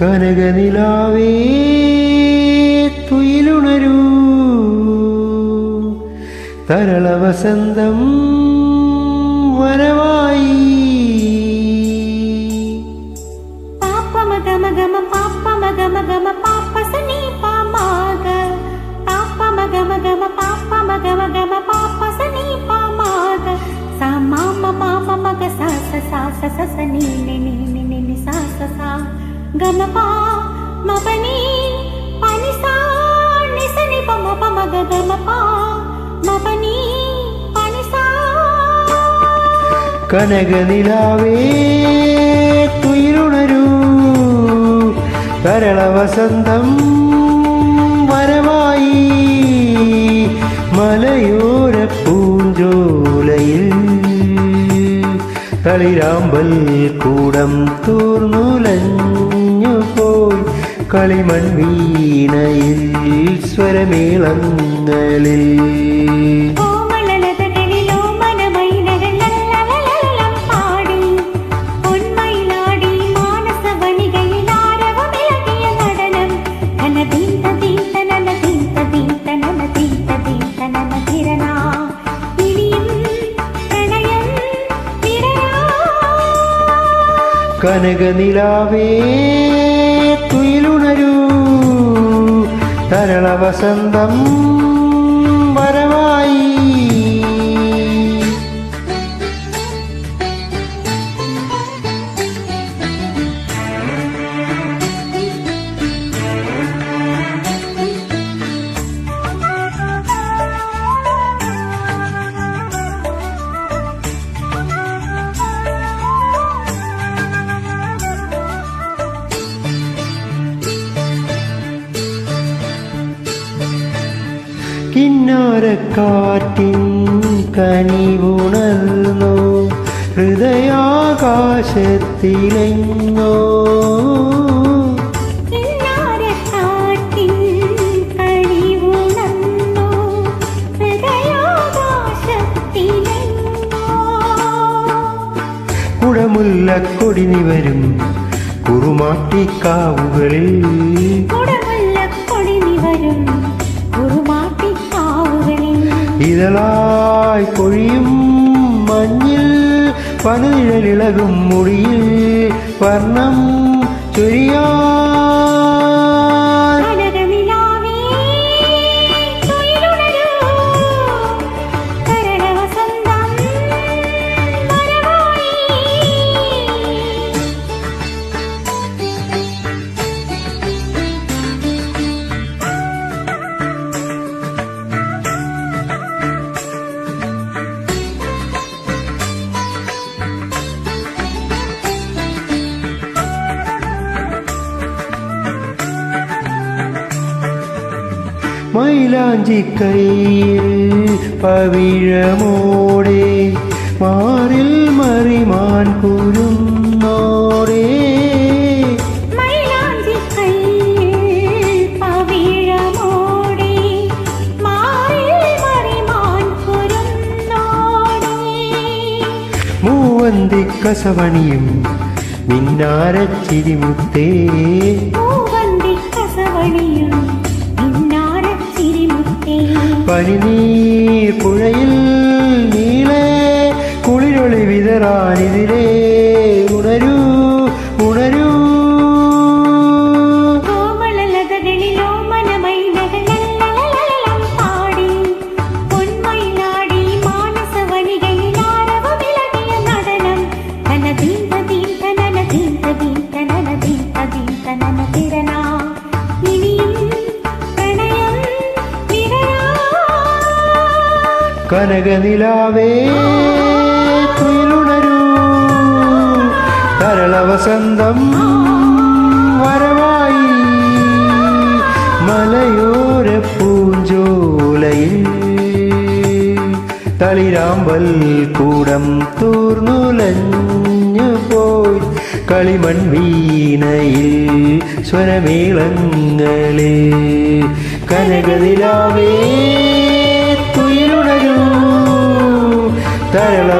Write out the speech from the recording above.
കനകനിലാവേ തുയിലുണരൂ. തരളവസന്തം വരവായി പാപ്പ മഗ മഗ മ പാപ്പ മഗ മഗ മ പാപ്പ സനീ പാമാഗ ഗ കരളവസന്തം വരവായി മലയോര പൂഞ്ചോലയിൽ. തളിരാമ്പൽ കൂടം തൂർന്നുലഞ്ഞു കളിമൺ വീണയിൽ സ്വരമേളങ്ങളിൽ. കനകനിലാവേ തുയിലുണരൂ തരള കിന്നാരക്കാറ്റിൻ കനിവുണർന്നു. ഹൃദയാകാശത്തിലെങ്ങോ. കുടമുല്ല കൊടിനി വരും കുടമുല്ലക്കൊടി നിവരും കുറുമാട്ടിക്കാവുകളിൽ. കുടമുല്ലക്കൊടി നിവരും കുറുമാട്ടിക്കാവുകളിൽ இதழாய் பொழியும் மண்ணில் பனிழல் இழகும் முடியில் வர்ணம் சொரியா മൈലാഞ്ചി കയ്യിൽ പവിഴമോടെ മാറിൽ മറിമാൻ കുരുന്നോടെ. മൂവന്തി കസവണിയും മിന്നാരച്ചിരിമുത്തേ. പ്രണയം വിടരാ കനകനിലാവേ തരള വസന്തം വരവായി. മലയോര പൂഞ്ചോലയിൽ തളിരാമ്പൽ കൂടം തൂർന്നുലഞ്ഞു പോയി. കളിമൺ വീണയിൽ സ്വരമേളങ്ങളെ കനകതിലാവേ തുയിലുണരൂ തരള